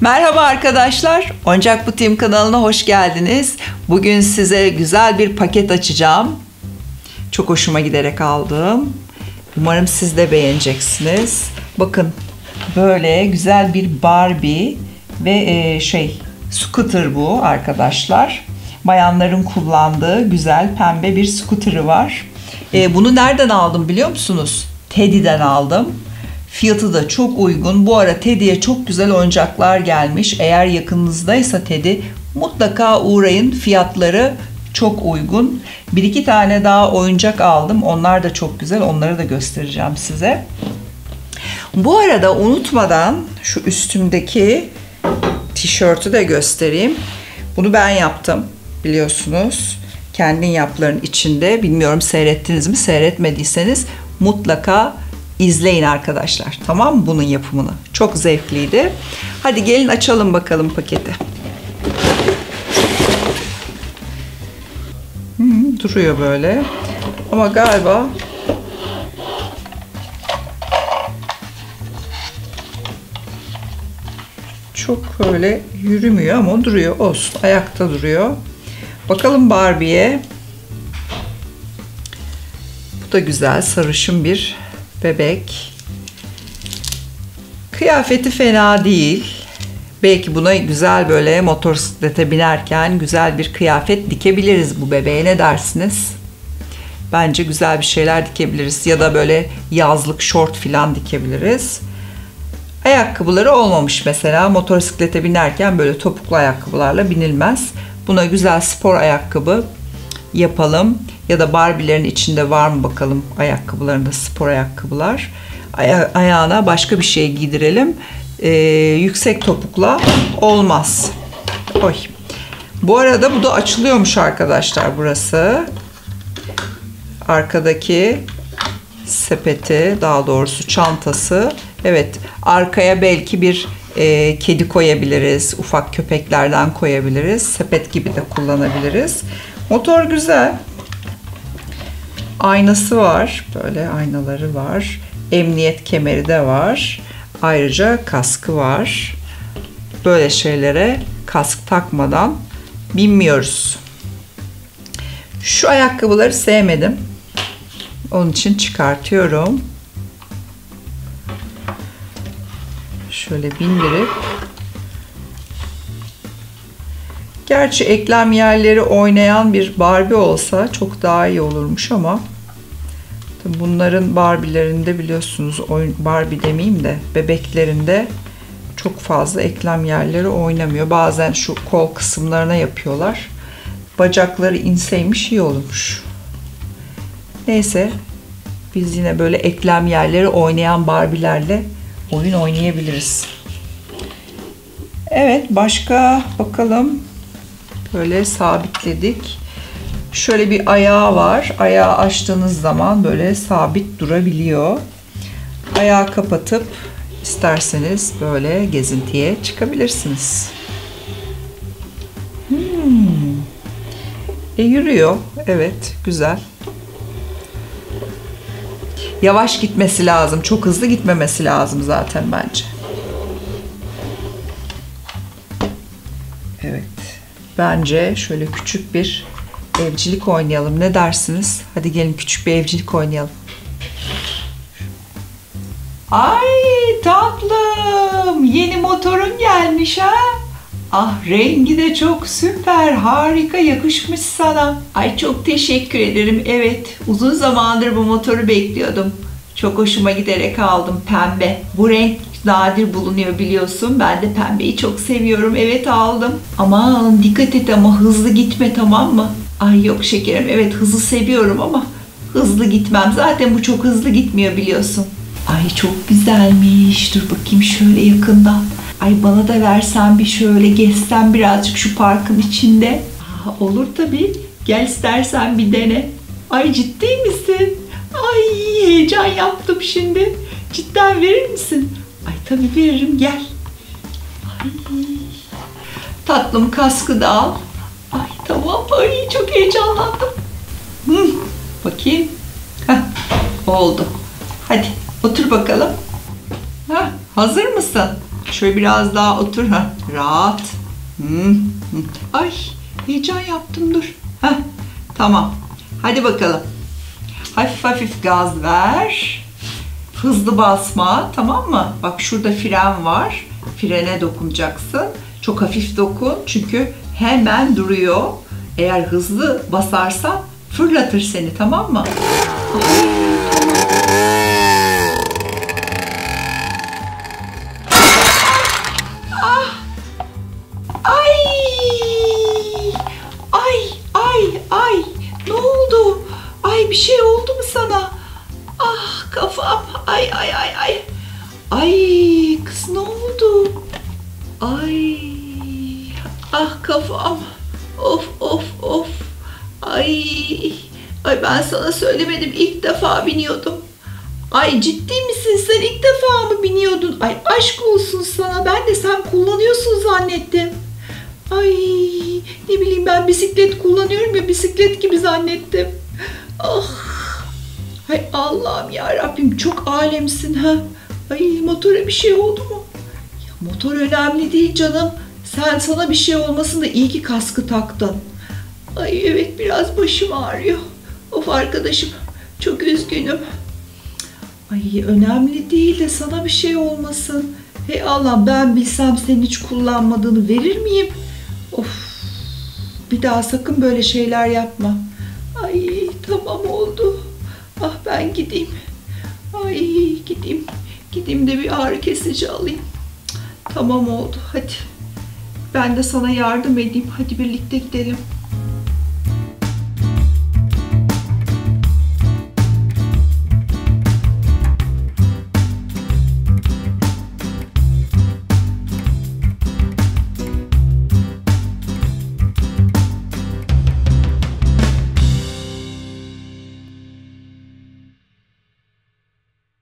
Merhaba arkadaşlar. Oyuncak Butiğim kanalına hoş geldiniz. Bugün size güzel bir paket açacağım. Çok hoşuma giderek aldım. Umarım siz de beğeneceksiniz. Bakın böyle güzel bir Barbie ve e, şey scooter bu arkadaşlar. Bayanların kullandığı güzel pembe bir scooter'ı var. E, bunu nereden aldım biliyor musunuz? Teddy'den aldım. Fiyatı da çok uygun. Bu ara Teddy'ye çok güzel oyuncaklar gelmiş. Eğer yakınınızdaysa Teddy mutlaka uğrayın. Fiyatları çok uygun. Bir iki tane daha oyuncak aldım. Onlar da çok güzel. Onları da göstereceğim size. Bu arada unutmadan şu üstümdeki tişörtü de göstereyim. Bunu ben yaptım biliyorsunuz. Kendin yapların içinde. Bilmiyorum seyrettiniz mi? Seyretmediyseniz mutlaka izleyin arkadaşlar. Tamam bunun yapımını? Çok zevkliydi. Hadi gelin açalım bakalım paketi. Hmm, duruyor böyle. Ama galiba çok öyle yürümüyor ama duruyor. Olsun. Ayakta duruyor. Bakalım Barbie'ye. Bu da güzel sarışın bir bebek. Kıyafeti fena değil. Belki buna güzel böyle motosiklete binerken güzel bir kıyafet dikebiliriz bu bebeğe ne dersiniz? Bence güzel bir şeyler dikebiliriz ya da böyle yazlık şort falan dikebiliriz. Ayakkabıları olmamış mesela motosiklete binerken böyle topuklu ayakkabılarla binilmez. Buna güzel spor ayakkabı yapalım. Ya da Barbie'lerin içinde var mı bakalım ayakkabılarında spor ayakkabılar. Aya- ayağına başka bir şey giydirelim. Ee, yüksek topukla olmaz. Oy. Bu arada bu da açılıyormuş arkadaşlar burası. Arkadaki sepeti daha doğrusu çantası. Evet arkaya belki bir e, kedi koyabiliriz. Ufak köpeklerden koyabiliriz. Sepet gibi de kullanabiliriz. Motor güzel. Aynası var. Böyle aynaları var. Emniyet kemeri de var. Ayrıca kaskı var. Böyle şeylere kask takmadan binmiyoruz. Şu ayakkabıları sevmedim. Onun için çıkartıyorum. Şöyle bindirip Gerçi eklem yerleri oynayan bir Barbie olsa çok daha iyi olurmuş ama bunların Barbie'lerinde biliyorsunuz Barbie demeyeyim de bebeklerinde çok fazla eklem yerleri oynamıyor. Bazen şu kol kısımlarına yapıyorlar. Bacakları inseymiş iyi olurmuş. Neyse biz yine böyle eklem yerleri oynayan Barbie'lerle oyun oynayabiliriz. Evet başka bakalım böyle sabitledik. Şöyle bir ayağı var. Ayağı açtığınız zaman böyle sabit durabiliyor. Ayağı kapatıp isterseniz böyle gezintiye çıkabilirsiniz. Hmm. E yürüyor. Evet, güzel. Yavaş gitmesi lazım. Çok hızlı gitmemesi lazım zaten bence. Bence şöyle küçük bir evcilik oynayalım. Ne dersiniz? Hadi gelin küçük bir evcilik oynayalım. Ay tatlım, yeni motorun gelmiş ha? Ah rengi de çok süper, harika yakışmış sana. Ay çok teşekkür ederim. Evet, uzun zamandır bu motoru bekliyordum. Çok hoşuma giderek aldım pembe. Bu renk nadir bulunuyor biliyorsun. Ben de pembeyi çok seviyorum. Evet aldım. Aman dikkat et ama hızlı gitme tamam mı? Ay yok şekerim. Evet hızlı seviyorum ama hızlı gitmem. Zaten bu çok hızlı gitmiyor biliyorsun. Ay çok güzelmiş. Dur bakayım şöyle yakından. Ay bana da versen bir şöyle gezsem birazcık şu parkın içinde. Aa, olur tabii. Gel istersen bir dene. Ay ciddi misin? Ay heyecan yaptım şimdi. Cidden verir misin? Tabii veririm gel. Ay. Tatlım kaskı da al. Ay tamam. Ay çok heyecanlandım. Hı, bakayım. Heh, oldu. Hadi otur bakalım. Heh, hazır mısın? Şöyle biraz daha otur. Ha, rahat. Hı. Ay heyecan yaptım dur. Heh, tamam. Hadi bakalım. Hafif hafif gaz ver. Hızlı basma tamam mı? Bak şurada fren var. Frene dokunacaksın. Çok hafif dokun çünkü hemen duruyor. Eğer hızlı basarsan fırlatır seni tamam mı? Ay! Ay, ay, ay. Ne oldu? Ay bir şey oldu mu sana? Ah kafam. Ay, ay, ay, ay. Ay kız ne oldu? Ay. Ah kafam. Of, of, of. Ay. Ay ben sana söylemedim. İlk defa biniyordum. Ay ciddi misin sen ilk defa mı biniyordun? Ay aşk olsun sana ben de sen kullanıyorsun zannettim. Ay ne bileyim ben bisiklet kullanıyorum ya bisiklet gibi zannettim. Ah. Hay Allah'ım ya Rabbim çok alemsin ha. Ay motora bir şey oldu mu? Ya motor önemli değil canım. Sen sana bir şey olmasın da iyi ki kaskı taktın. Ay evet biraz başım ağrıyor. Of arkadaşım çok üzgünüm. Ay önemli değil de sana bir şey olmasın. Hey Allah ben bilsem senin hiç kullanmadığını verir miyim? Of bir daha sakın böyle şeyler yapma. Ay tamam oldu. Ah ben gideyim. Ay gideyim. Gideyim de bir ağrı kesici alayım. Tamam oldu hadi. Ben de sana yardım edeyim. Hadi birlikte gidelim.